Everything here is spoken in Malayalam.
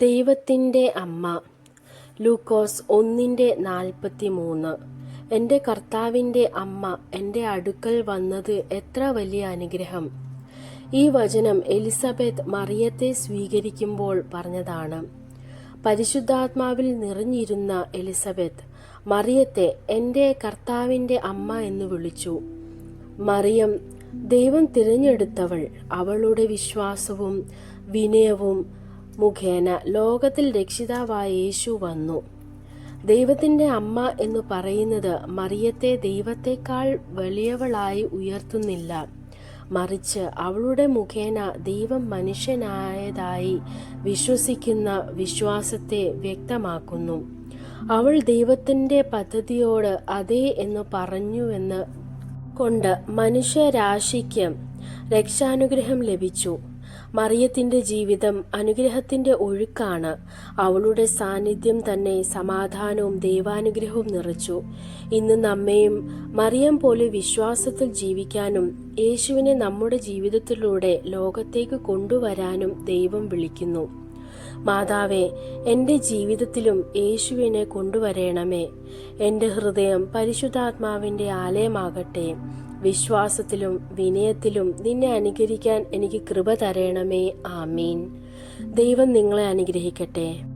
ദൈവത്തിന്റെ അമ്മ. ലൂക്കോസ് ഒന്നിന്റെ നാൽപ്പത്തി മൂന്ന് എന്റെ കർത്താവിന്റെ അമ്മ എന്റെ അടുക്കൽ വന്നത് എത്ര വലിയ അനുഗ്രഹം. ഈ വചനം എലിസബത്ത് മറിയത്തെ സ്വീകരിക്കുമ്പോൾ പറഞ്ഞതാണ്. പരിശുദ്ധാത്മാവിൽ നിറഞ്ഞിരുന്ന എലിസബത്ത് മറിയത്തെ എന്റെ കർത്താവിന്റെ അമ്മ എന്ന് വിളിച്ചു. മറിയം ദൈവം തിരഞ്ഞെടുത്തവൾ. അവളുടെ വിശ്വാസവും വിനയവും മുഖേന ലോകത്തിൽ രക്ഷിതാവായ യേശു വന്നു. ദൈവത്തിന്റെ അമ്മ എന്ന് പറയുന്നത് മറിയത്തെ ദൈവത്തെക്കാൾ വലിയവളായി ഉയർത്തുന്നില്ല. മറിച്ച് അവളുടെ മുഖേന ദൈവം മനുഷ്യനായതായി വിശ്വസിക്കുന്ന വിശ്വാസത്തെ വ്യക്തമാക്കുന്നു. അവൾ ദൈവത്തിന്റെ പദ്ധതിയോട് അതെ എന്ന് പറഞ്ഞുവെന്ന് കൊണ്ട് മനുഷ്യരാശിക്ക് രക്ഷാനുഗ്രഹം ലഭിച്ചു. മറിയത്തിന്റെ ജീവിതം അനുഗ്രഹത്തിന്റെ ഒഴുക്കാണ്. അവളുടെ സാന്നിധ്യം തന്നെ സമാധാനവും ദൈവാനുഗ്രഹവും നിറച്ചു. ഇന്ന് നമ്മയും മറിയം പോലെ വിശ്വാസത്തിൽ ജീവിക്കാനും യേശുവിനെ നമ്മുടെ ജീവിതത്തിലൂടെ ലോകത്തേക്ക് കൊണ്ടുവരാനും ദൈവം വിളിക്കുന്നു. മാതാവേ എന്റെ ജീവിതത്തിലും യേശുവിനെ കൊണ്ടുവരേണമേ. എന്റെ ഹൃദയം പരിശുദ്ധാത്മാവിന്റെ ആലയമാകട്ടെ. വിശ്വാസത്തിലും വിനയത്തിലും നിന്നെ അനുകരിക്കാൻ എനിക്ക് കൃപ തരണമേ. ആമീൻ. ദൈവം നിങ്ങളെ അനുഗ്രഹിക്കട്ടെ.